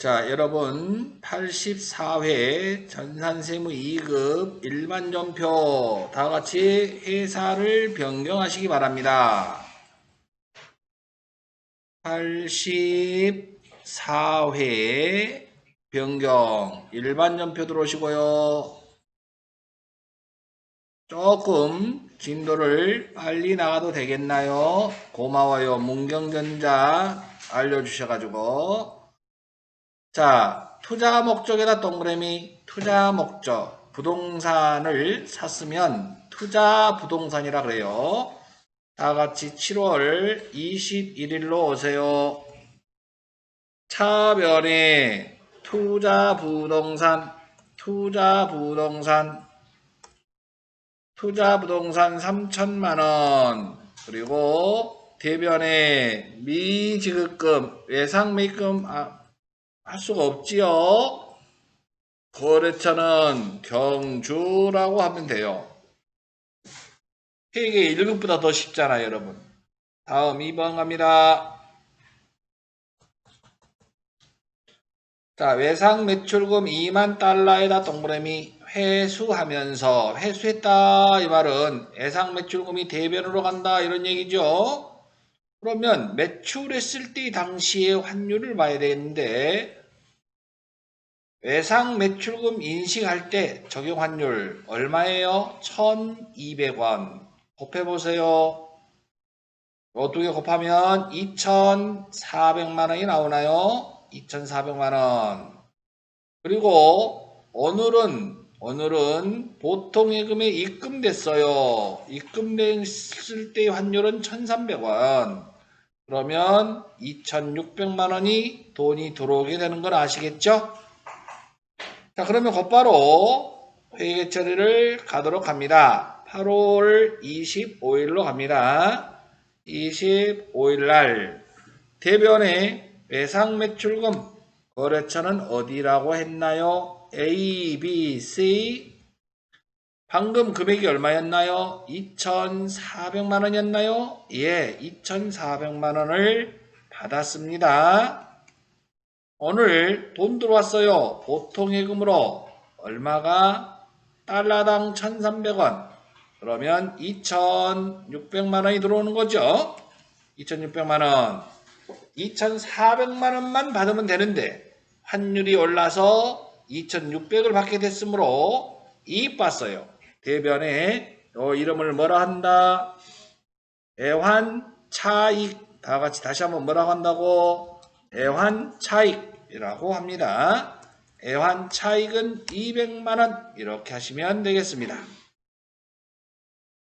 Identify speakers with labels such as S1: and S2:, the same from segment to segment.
S1: 자, 여러분 84회 전산세무 2급 일반전표 다 같이 회사를 변경하시기 바랍니다. 84회 변경 일반전표 들어오시고요. 조금 진도를 빨리 나가도 되겠나요? 고마워요. 문경전자 알려주셔가지고 자, 투자 목적에다 동그라미 투자 목적 부동산을 샀으면 투자 부동산이라 그래요. 다 같이 7월 21일로 오세요. 차변에 투자 부동산 투자 부동산 투자 부동산 3천만 원 그리고 대변에 미지급금 외상 매입금 아, 할 수가 없지요. 거래처는 경주라고 하면 돼요. 회계 1급보다 더 쉽잖아요, 여러분. 다음 2번 갑니다. 자, 외상 매출금 2만 달러에다 동그라미 회수하면서 회수했다 이 말은 외상 매출금이 대변으로 간다 이런 얘기죠. 그러면 매출했을 때 당시의 환율을 봐야 되는데 외상 매출금 인식할 때 적용 환율 얼마예요? 1,200원. 곱해 보세요. 어떻게 곱하면 2,400만 원이 나오나요? 2,400만 원. 그리고 오늘은 오늘은 보통 예금에 입금됐어요. 입금됐을 때 환율은 1,300원. 그러면 2,600만 원이 돈이 들어오게 되는 걸 아시겠죠? 자, 그러면 곧바로 회계 처리를 가도록 합니다. 8월 25일로 갑니다. 25일 날 대변에 외상 매출금 거래처는 어디라고 했나요? A, B, C 방금 금액이 얼마였나요? 2,400만 원이었나요? 예, 2,400만 원을 받았습니다. 오늘 돈 들어왔어요. 보통 예금으로 얼마가 달러당 1,300원. 그러면 2,600만 원이 들어오는 거죠. 2,600만 원. 2,400만 원만 받으면 되는데 환율이 올라서 2,600을 받게 됐으므로 이익 봤어요. 대변에 요 이름을 뭐라 한다? 애환 차익. 다 같이 다시 한번 뭐라고 한다고? 애환 차익이라고 합니다. 애환 차익은 200만원 이렇게 하시면 되겠습니다.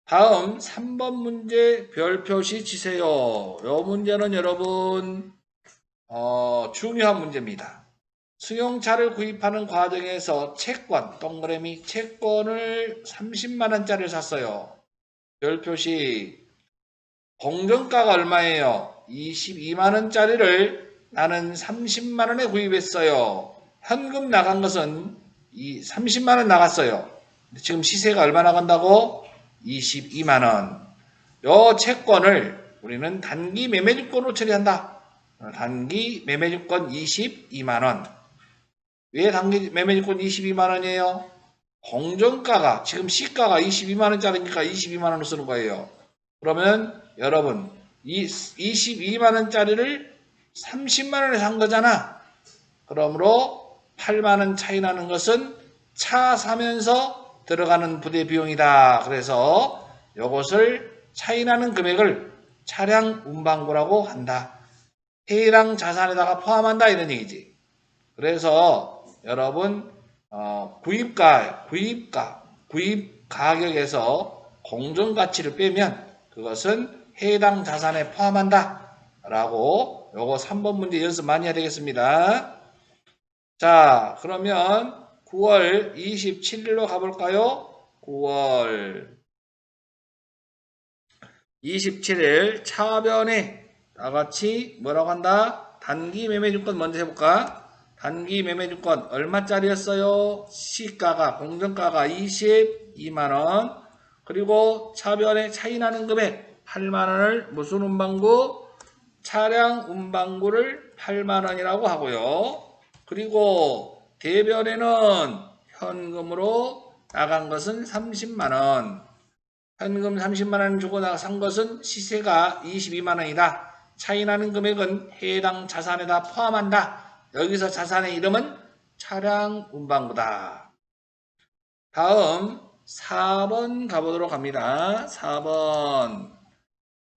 S1: 다음 3번 문제 별 표시 치세요. 이 문제는 여러분 어, 중요한 문제입니다. 승용차를 구입하는 과정에서 채권, 동그라미 채권을 30만원짜리를 샀어요. 별 표시 공정가가 얼마예요? 22만원짜리를 나는 30만 원에 구입했어요. 현금 나간 것은 이 30만 원 나갔어요. 지금 시세가 얼마 나간다고? 22만 원. 요 채권을 우리는 단기 매매주권으로 처리한다. 단기 매매주권 22만 원. 왜 단기 매매주권 22만 원이에요? 공정가가, 지금 시가가 22만 원짜리니까 22만원을 쓰는 거예요. 그러면 여러분, 이 22만 원짜리를 30만 원에 산 거잖아. 그러므로 8만 원 차이 나는 것은 차 사면서 들어가는 부대 비용이다. 그래서 이것을 차이 나는 금액을 차량 운반고라고 한다. 해당 자산에다가 포함한다 이런 얘기지. 그래서 여러분 어, 구입가, 구입가, 구입 가격에서 공정 가치를 빼면 그것은 해당 자산에 포함한다. 라고 요거 3번 문제 연습 많이 해야 되겠습니다. 자, 그러면 9월 27일로 가볼까요? 9월 27일 차변에 다같이 뭐라고 한다? 단기 매매주권 먼저 해볼까? 단기 매매주권 얼마짜리였어요? 시가가 공정가가 22만원 그리고 차변에 차이 나는 금액 8만원을 무슨 운반구? 차량 운반구를 8만원이라고 하고요. 그리고 대변에는 현금으로 나간 것은 30만 원. 현금 30만 원 주고 나산 것은 시세가 22만 원이다. 차이 나는 금액은 해당 자산에다 포함한다. 여기서 자산의 이름은 차량 운반부다. 다음 4번 가보도록 합니다. 4번.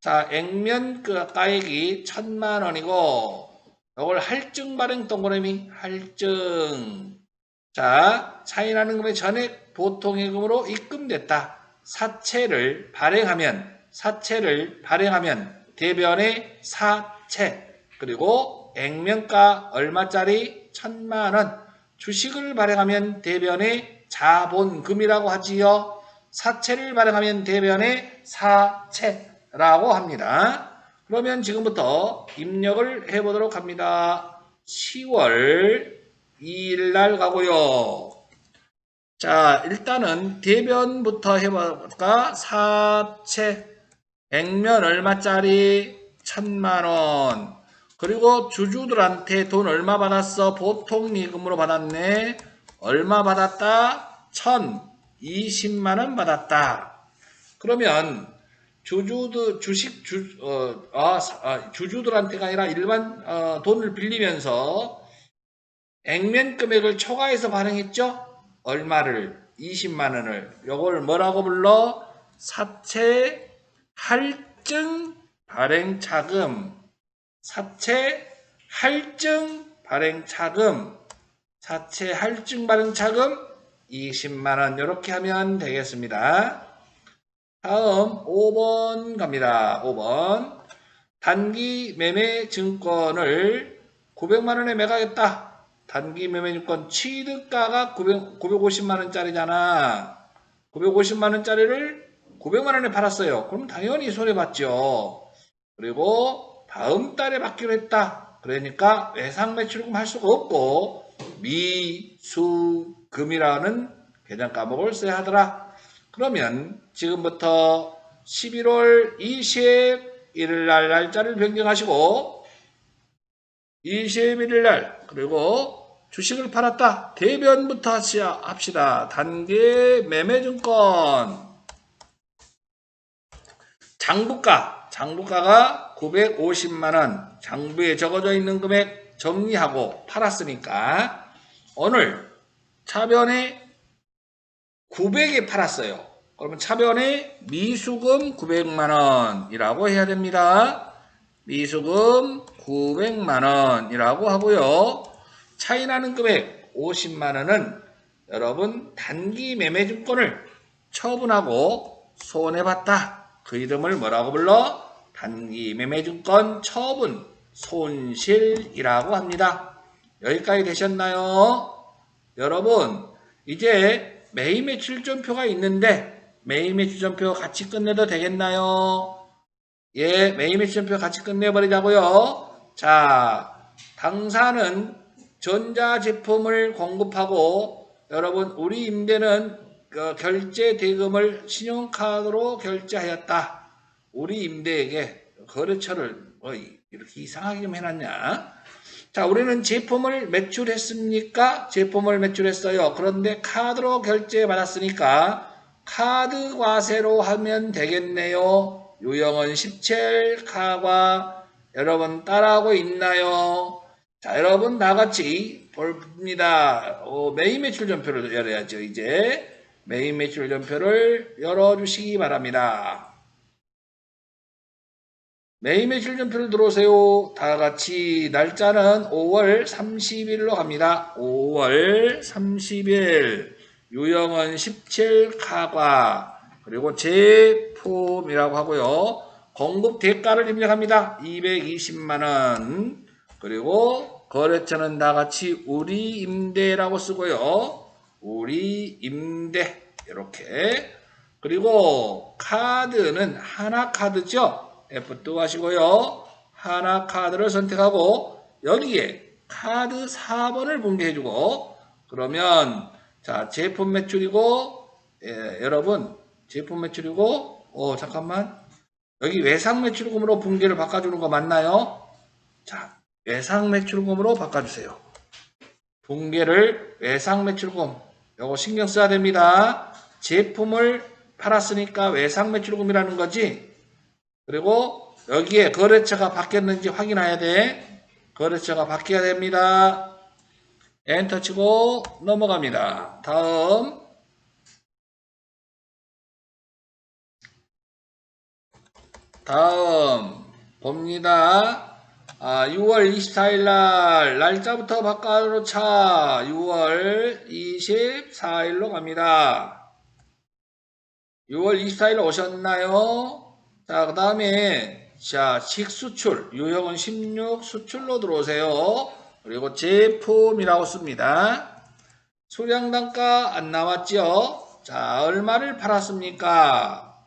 S1: 자, 액면 그 가액이 천만 원이고 이걸 할증 발행 동그라미 할증. 자, 차이 나는 금액 전액 보통 예금으로 입금됐다. 사채를 발행하면 사채를 발행하면 대변의 사채 그리고 액면가 얼마짜리 천만 원 주식을 발행하면 대변의 자본금이라고 하지요. 사채를 발행하면 대변의 사채 라고 합니다. 그러면 지금부터 입력을 해보도록 합니다. 10월 2일 날 가고요. 자, 일단은 대변부터 해볼까? 사채, 액면 얼마짜리? 천만 원. 그리고 주주들한테 돈 얼마 받았어? 보통 예금으로 받았네. 얼마 받았다? 천, 20만 원 받았다. 그러면 주주들 주식 주 어, 아, 사- 아, 주주들한테가 아니라 일반 어, 돈을 빌리면서 액면 금액을 초과해서 발행했죠? 얼마를? 20만 원을. 요걸 뭐라고 불러? 사채 할증 발행 차금. 사채 할증 발행 차금. 사채 할증 발행 차금 20만 원. 이렇게 하면 되겠습니다. 다음 5번 갑니다. 5번. 단기 매매 증권을 900만 원에 매각했다. 단기 매매 증권 취득가가 900, 950만 원짜리잖아. 950만 원짜리를 900만 원에 팔았어요. 그럼 당연히 손해봤죠. 그리고 다음 달에 받기로 했다. 그러니까 외상 매출금 할 수가 없고 미수금이라는 계정 과목을 써야 하더라. 그러면 지금부터 11월 21일 날 날짜를 변경하시고 21일 날 그리고 주식을 팔았다. 대변부터 합시다. 단계 매매증권 장부가 장부가가 950만원 장부에 적어져 있는 금액 정리하고 팔았으니까 오늘 차변에 900에 팔았어요. 그러면 차변에 미수금 900만원이라고 해야 됩니다. 미수금 900만원이라고 하고요. 차이 나는 금액 50만원은 여러분 단기 매매증권을 처분하고 손해봤다. 그 이름을 뭐라고 불러? 단기 매매증권 처분 손실이라고 합니다. 여기까지 되셨나요? 여러분 이제 매일 매출점표가 있는데 매일 매출점표 같이 끝내도 되겠나요? 예, 매일 매출점표 같이 끝내버리자고요. 자, 당사는 전자제품을 공급하고 여러분 우리 임대는 그 결제 대금을 신용카드로 결제하였다. 우리 임대에게 거래처를 뭐 이렇게 이상하게 좀 해놨냐? 자, 우리는 제품을 매출했습니까? 제품을 매출했어요. 그런데 카드로 결제 받았으니까 카드 과세로 하면 되겠네요. 유형은 17 카과 여러분 따라하고 있나요? 자, 여러분 나같이 봅니다. 어, 매일 매출 전표를 열어야죠. 이제 매일 매출 전표를 열어주시기 바랍니다. 매일 매출 전표를 들어오세요. 다 같이 날짜는 5월 30일로 갑니다. 5월 30일 유형은 17 카과 그리고 제품이라고 하고요. 공급 대가를 입력합니다. 220만원 그리고 거래처는 다 같이 우리 임대라고 쓰고요. 우리 임대 이렇게 그리고 카드는 하나 카드죠. F2 하시고요. 하나 카드를 선택하고 여기에 카드 4번을 분개해주고 그러면 자 제품 매출이고 예, 여러분 제품 매출이고 어 잠깐만 여기 외상 매출금으로 분개를 바꿔주는 거 맞나요? 자 외상 매출금으로 바꿔주세요. 분계를 외상 매출금 요거 신경 써야 됩니다. 제품을 팔았으니까 외상 매출금이라는 거지. 그리고 여기에 거래처가 바뀌었는지 확인해야 돼. 거래처가 바뀌어야 됩니다. 엔터 치고 넘어갑니다. 다음 다음 봅니다. 아, 6월 24일 날 날짜부터 바꿔놓자. 6월 24일로 갑니다. 6월 24일 오셨나요? 자, 그 다음에 자, 식수출 유형은 16 수출로 들어오세요. 그리고 제품이라고 씁니다. 수량 단가 안 나왔죠? 자, 얼마를 팔았습니까?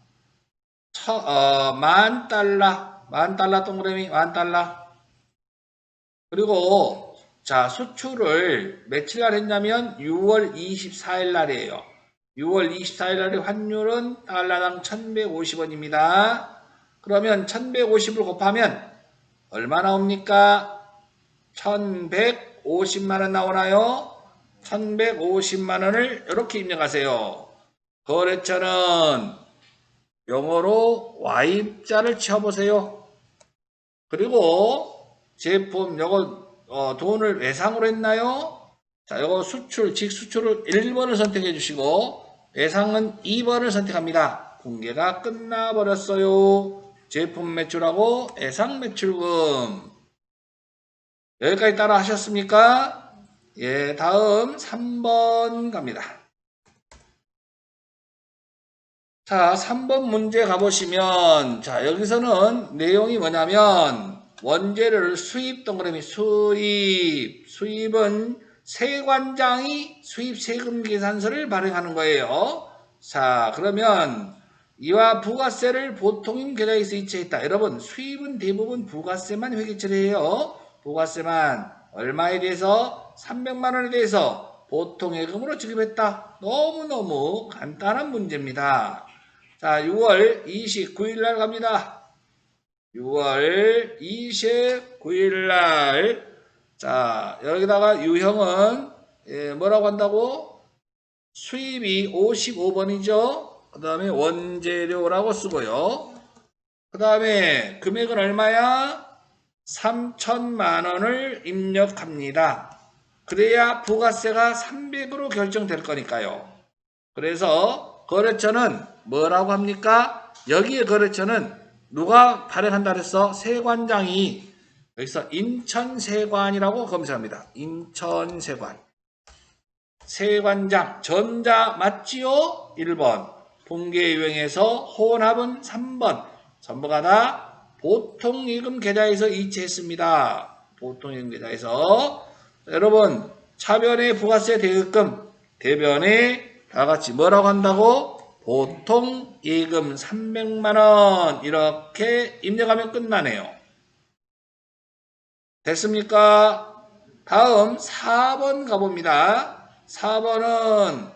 S1: 천, 어, 만 달러, 만 달러 동그라미, 만 달러. 그리고, 자, 수출을 며칠 날 했냐면 6월 24일 날이에요. 6월 24일 날의 환율은 달러당 1150원입니다. 그러면 1150을 곱하면 얼마 나옵니까? 1150만원 나오나요? 1150만원을 이렇게 입력하세요. 거래처는 영어로 Y자를 쳐보세요. 그리고 제품 요거 어, 돈을 외상으로 했나요? 자, 요거 수출, 직수출을 1번을 선택해 주시고 외상은 2번을 선택합니다. 공개가 끝나버렸어요. 제품 매출하고 외상 매출금 여기까지 따라 하셨습니까? 예, 다음 3번 갑니다. 자, 3번 문제 가보시면, 자, 여기서는 내용이 뭐냐면, 원재료를 수입 동그라미 수입, 수입은 세관장이 수입 세금 계산서를 발행하는 거예요. 자, 그러면 이와 부가세를 보통인 계좌에서 이체했다. 여러분, 수입은 대부분 부가세만 회계 처리 해요. 부가세만 얼마에 대해서 300만 원에 대해서 보통 예금으로 지급했다. 너무너무 간단한 문제입니다. 자, 6월 29일 날 갑니다. 6월 29일 날 자, 여기다가 유형은 예, 뭐라고 한다고? 수입이 55번이죠. 그 다음에 원재료라고 쓰고요. 그 다음에 금액은 얼마야? 3천만 원을 입력합니다. 그래야 부가세가 300으로 결정될 거니까요. 그래서 거래처는 뭐라고 합니까? 여기에 거래처는 누가 발행한다 그랬어? 세관장이 여기서 인천세관이라고 검색합니다. 인천세관. 세관장 전자 맞지요? 1번. 분계 유형에서 혼합은 3번. 전부가 다 보통예금 계좌에서 이체했습니다. 보통예금 계좌에서 여러분 차변의 부가세 대금금 대변에 다 같이 뭐라고 한다고? 보통 예금 300만원 이렇게 입력하면 끝나네요. 됐습니까? 다음 4번 가봅니다. 4번은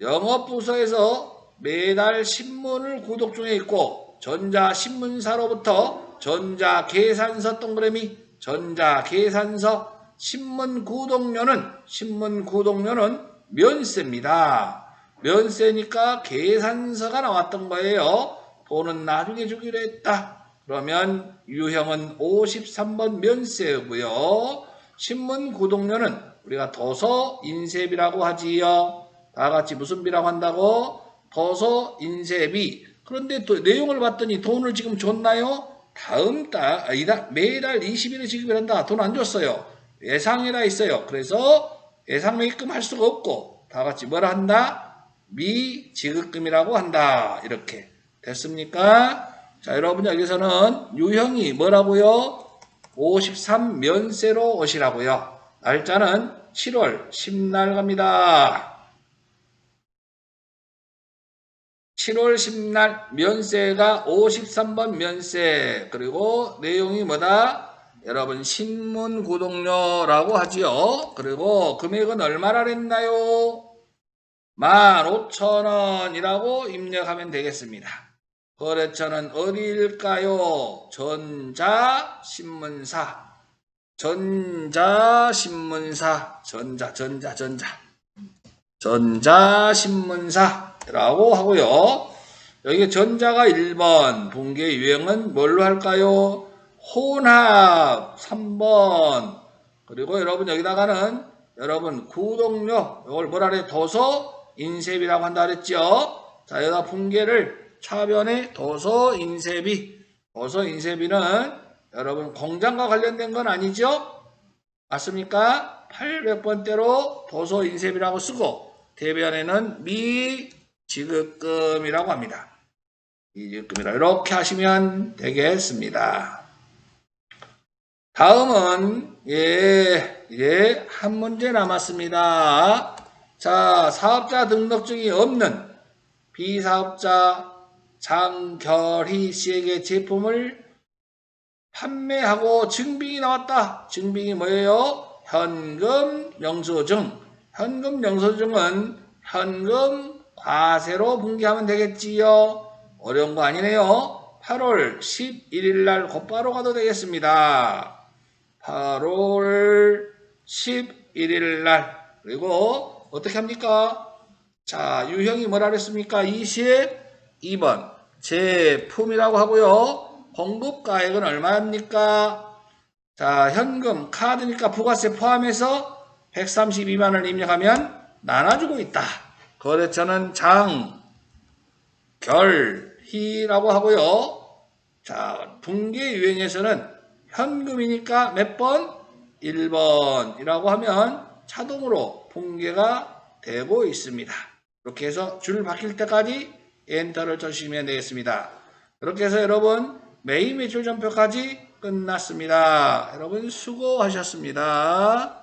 S1: 영업부서에서 매달 신문을 구독 중에 있고 전자신문사로부터 전자계산서 동그라미 전자계산서 신문 구독료는 신문 구독료는 면세입니다. 면세니까 계산서가 나왔던 거예요. 돈은 나중에 주기로 했다. 그러면 유형은 53번 면세고요. 신문 구독료는 우리가 도서 인쇄비라고 하지요. 다 같이 무슨 비라고 한다고? 도서 인쇄비. 그런데 또 내용을 봤더니 돈을 지금 줬나요? 다음 달, 아, 이달, 매달 20일에 지급을 한다. 돈 안 줬어요. 예상이라 있어요. 그래서 예상 매입금 할 수가 없고 다 같이 뭐라 한다? 미지급금이라고 한다. 이렇게 됐습니까? 자, 여러분 여기서는 유형이 뭐라고요? 53 면세로 오시라고요. 날짜는 7월 10날 갑니다. 7월 10날 면세가 53번 면세 그리고 내용이 뭐다? 여러분 신문 구독료라고 하지요. 그리고 금액은 얼마나 했나요? 15,000원이라고 입력하면 되겠습니다. 거래처는 어디일까요? 전자신문사. 전자신문사, 전자, 전자, 전자. 전자신문사 라고 하고요. 여기 전자가 1번, 붕괴 유형은 뭘로 할까요? 혼합 3번. 그리고 여러분 여기다가는 여러분 구독료, 이걸 뭐라 그래? 도서 인쇄비라고 한다 그랬죠? 자, 여기다 붕괴를 차변에 도서 인쇄비. 도서 인쇄비는 여러분 공장과 관련된 건 아니죠? 맞습니까? 800번대로 도서 인쇄비라고 쓰고 대변에는 미 지급금이라고 합니다. 미지급금이라 이렇게 하시면 되겠습니다. 다음은 예 이제 한 문제 남았습니다. 자 사업자 등록증이 없는 비사업자 장결희 씨에게 제품을 판매하고 증빙이 나왔다. 증빙이 뭐예요? 현금 영수증. 현금 영수증은 현금 과세로 분기하면 되겠지요. 어려운 거 아니네요. 8월 11일 날 곧바로 가도 되겠습니다. 8월 11일 날. 그리고 어떻게 합니까? 자, 유형이 뭐라 그랬습니까? 22번. 제품이라고 하고요. 공급가액은 얼마입니까? 자, 현금, 카드니까 부가세 포함해서 132만을 입력하면 나눠주고 있다. 거래처는 장, 결, 희라고 하고요. 자, 붕괴 유형에서는 현금이니까 몇 번? 1번이라고 하면 자동으로 붕괴가 되고 있습니다. 이렇게 해서 줄 바뀔 때까지 엔터를 쳐주시면 되겠습니다. 이렇게 해서 여러분 매일 매출 전표까지 끝났습니다. 여러분 수고하셨습니다.